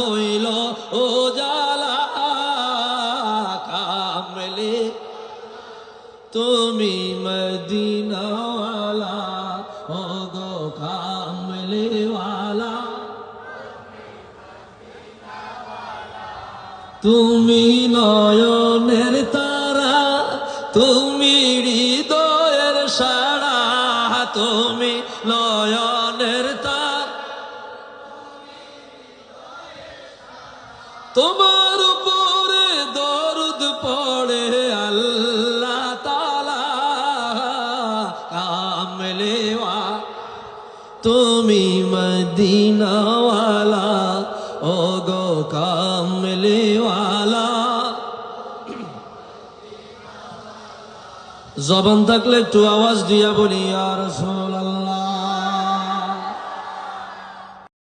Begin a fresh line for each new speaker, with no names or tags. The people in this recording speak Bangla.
হইল, ও জালা কামলে। তুমি মদিনাওয়ালা ও গো কামলেওয়ালা। তুমি নয়নের তারা, তুমি হৃদয়ের সারা। তুমি নয়নের তারা। তোমার উপরে দরুদ পড়ে আল্লাহ তালা কামলেওয়া তুমি মদিনাওয়ালা ও গো কামলেওয়ালা। জবান থাকলে একটু আওয়াজ দিয়া বলি আর